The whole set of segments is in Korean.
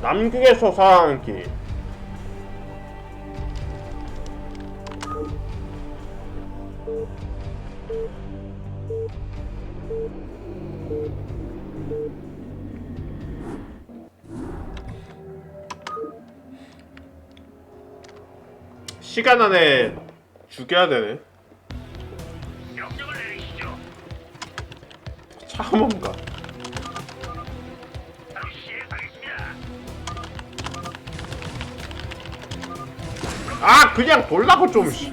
남극에서 살아남기 시간 안에 죽여야 되네. 참험가 아 그냥 돌라고 좀 씨.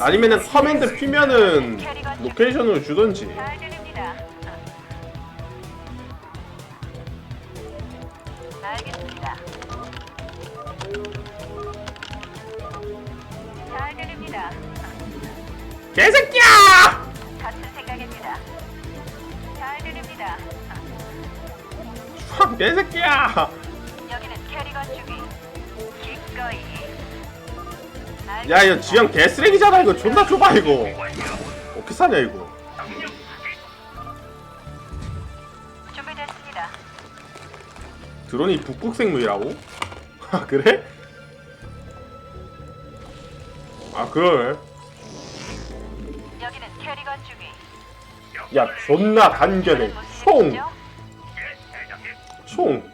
아니면은 커맨드 피면은 로케이션으로 주던지. 개새끼야 같은 생각입니다. 잘 들립니다. 참 개새끼야 야 이거 지형 개쓰레기잖아 이거 존나 좁아 이거 어떻게 사냐 이거 준비됐습니다. 드론이 북극 생물이라고? 아 그래? 아 그러네 여기는 캐리건 주기. 야 존나 간결해 총! 총!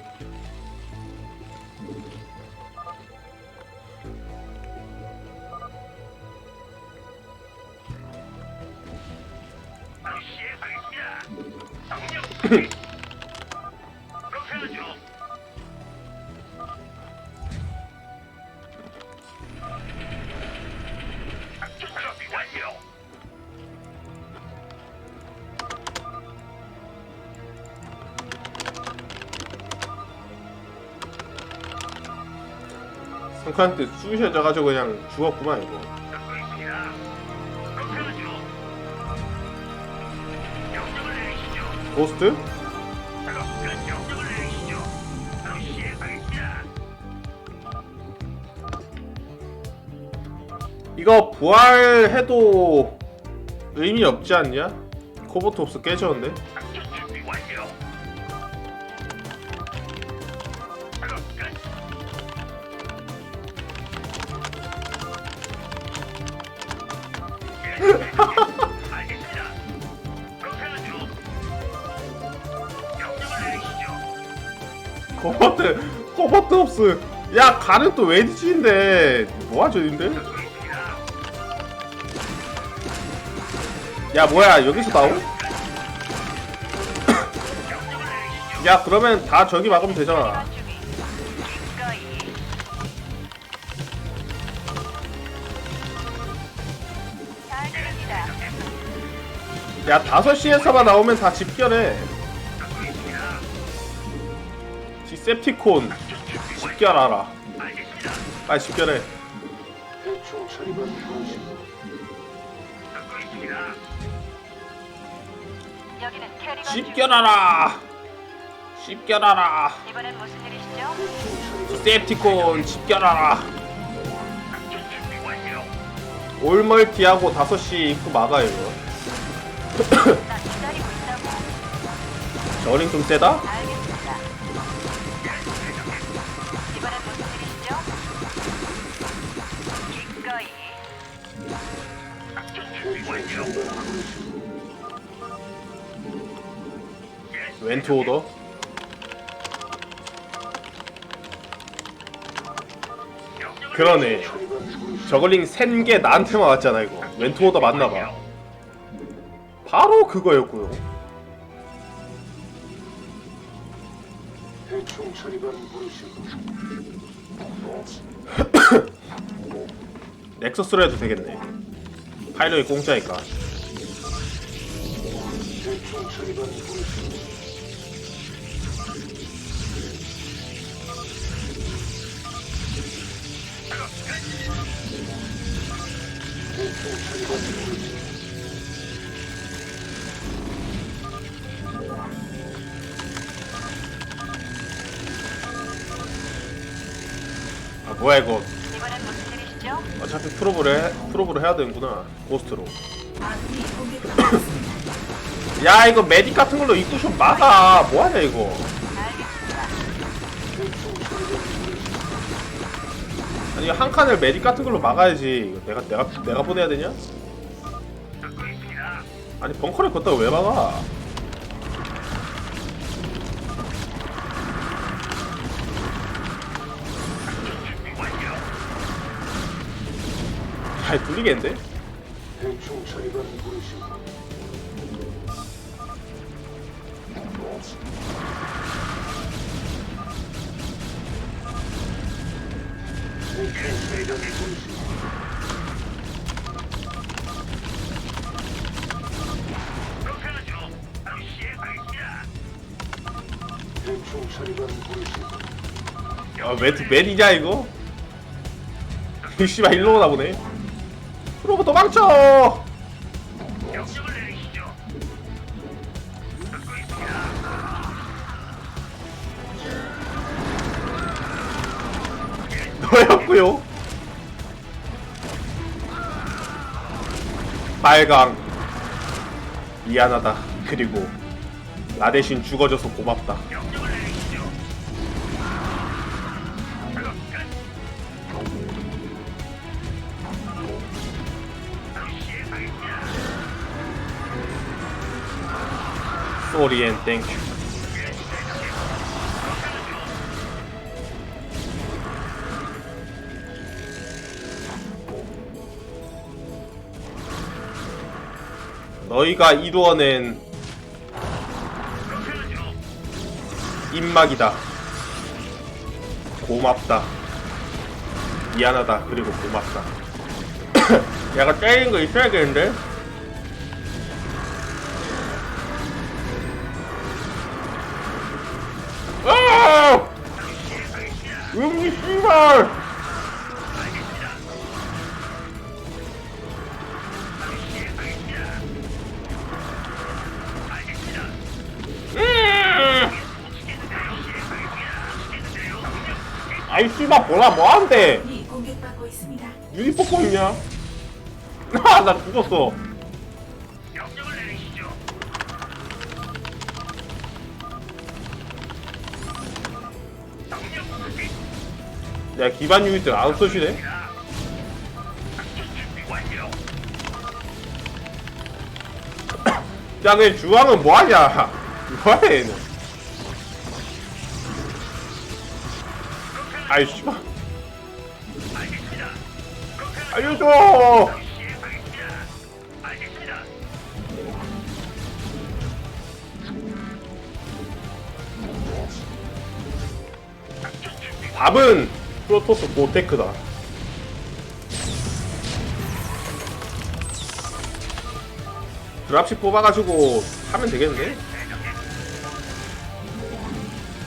성칸한테 쑤셔져가지고 그냥 죽었구만 이거 고스트? 이거 부활해도 의미 없지 않냐? 코보트옵스 깨졌는데? 내리시죠. 코보트 코보트옵스 야 가는 또 님들? 듣고 있습니다. 야 뭐야 여기서 나오? 야 그러면 다 저기 막으면 되잖아. 야 5시에서만 나오면 다 집결해 디셉티콘 집결하라. 빨리 집결해. 여기는 캐리건. 집결하라 집결하라 이번엔 무슨 일이시죠? 디셉티콘 집결하라. 올멀티하고 5시 입구 막아 이거 나 기다리고 있다고. 저링 좀 세다? 알겠 웬투 오더. 그러네. 저글링 센 게 나한테만 왔잖아 이거. 웬투 오더 맞나봐. 바로 그거였고요. 넥서스로 해도 되겠네. 파일럿이 공짜니까 아 뭐야 이거? 이번엔 무슨 일이시죠? 어차피 프로브를 해, 프로브를 해야 되는구나 고스트로. 야 이거 메딕 같은 걸로 입구 좀 막아 뭐하냐 이거 아니 한 칸을 메딕 같은 걸로 막아야지 이거 내가 내가 내가 보내야 되냐? 아니 벙커를 걷다가 왜 막아? 잘 뚫리겠는데? 아왜 맨이냐 이거? 이 씨발 일로 오나 보네. 프로브 도망쳐! 빨강 미안하다. 그리고 나 대신 죽어줘서 고맙다. thank you. 너희가 이루어낸 입막이다. 고맙다. 미안하다. 그리고 고맙다. 약간 때리는 거 있어야겠는데? 아! 음이 씨발! 아이 씨발 공격받고 있습니다. 유리 뽑고 있냐? 아나 죽었어. 야 기반 유닛들 안 완료. 야 근데 주황은 뭐하냐 뭐해 얘는 아이 씨발 알겠습니다. 그렇게 하죠. 알려줘. 답은 프로토스 고테크다 드랍십 뽑아가지고 하면 되겠는데?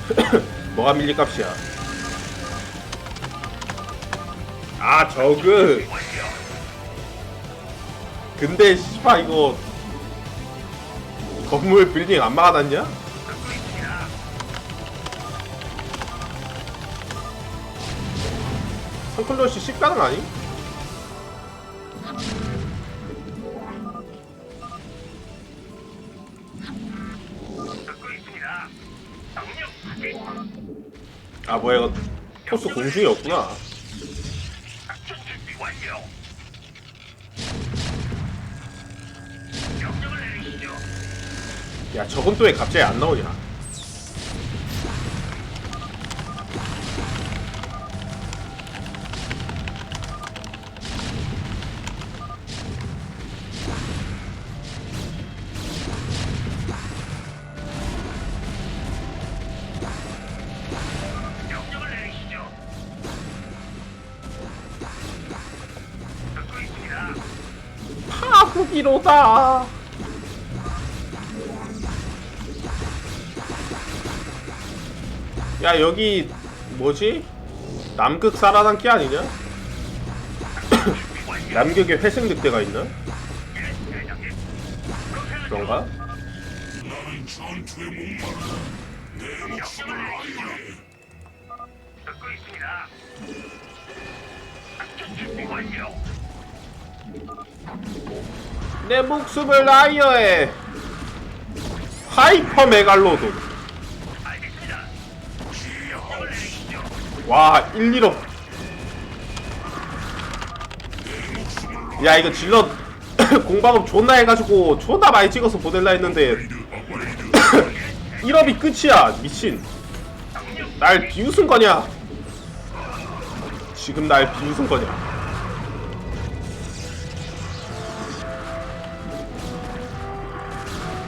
뭐가 밀리 값이야 아 저그 근데 씨발 이거 건물 빌딩 안 막아놨냐? 선클러시 10가능 아니? 아 뭐야 이거 토스 공중이었구나 야 저건 또 왜 갑자기 안 나오냐 명령을 내리시죠. 듣고 있습니다. 파후기로다 야 여기 뭐지? 남극 살아남기 아니냐? 남극에 회생 늑대가 있나? 그런가? 내 목숨을 라이어에 하이퍼 메갈로돈 와 1, 1억 야 이거 질럿 공방업 존나 해가지고 존나 많이 찍어서 보낼라 했는데 1업이 끝이야 미친. 날 비웃은 거냐? 지금 날 비웃은 거냐?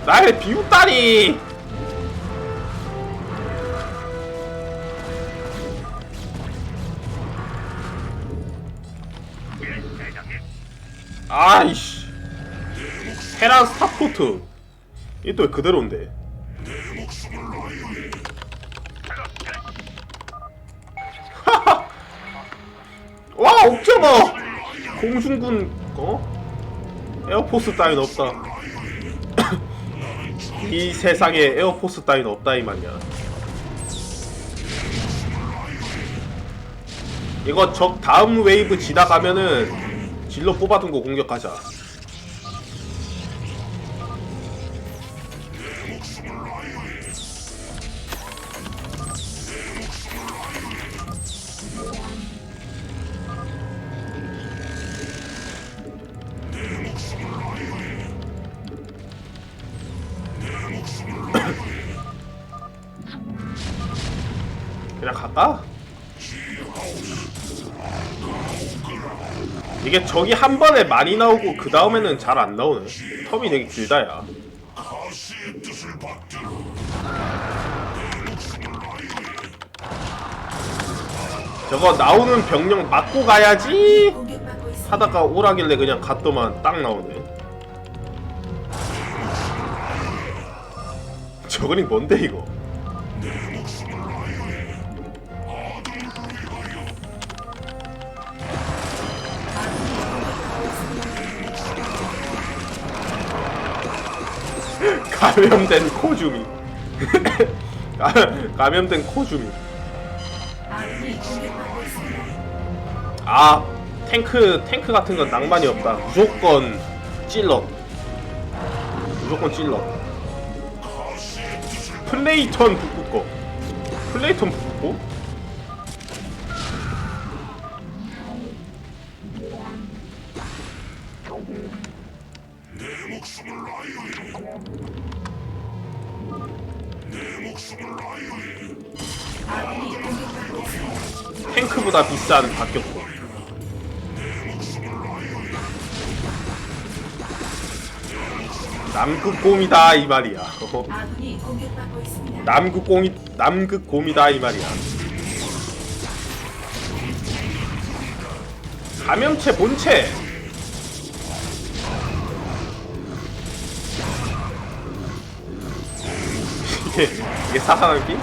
날 비웃다니 아이씨. 테란 스타포트. 이또왜 그대로인데? 와 옥저버! 공중군 어? 에어포스 따윈 없다. 이 세상에 에어포스 따윈 없다 이 말이야 이거 적 다음 웨이브 지나가면은 질러 뽑아둔 거 공격하자 그냥 갈까? 이게 적이 한 번에 많이 나오고 그 다음에는 잘 안 나오네. 텀이 되게 길다 야. 저거 나오는 병력 맞고 가야지. 하다가 오라길래 그냥 갔더만 딱 나오네. 저거는 뭔데 이거 감염된 코주미. 가- 감염된 코주미. 아 탱크 탱크 같은 건 낭만이 없다. 무조건 찔러. 무조건 찔러. 플레이턴 북극고. 플레이턴 북극고 탱크보다 비싼 박격포 남극곰이다 이 말이야. 어, 아군이 공격받고 있습니다. 남극곰이 남극곰이다 이 말이야. 감염체 본체 이게 이게 사상한 게?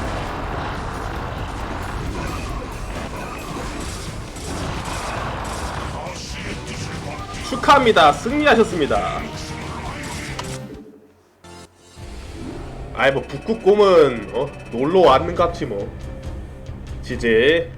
축하합니다. 승리하셨습니다. 아이 뭐 북극곰은 어 놀러 왔는 같지 뭐. 지제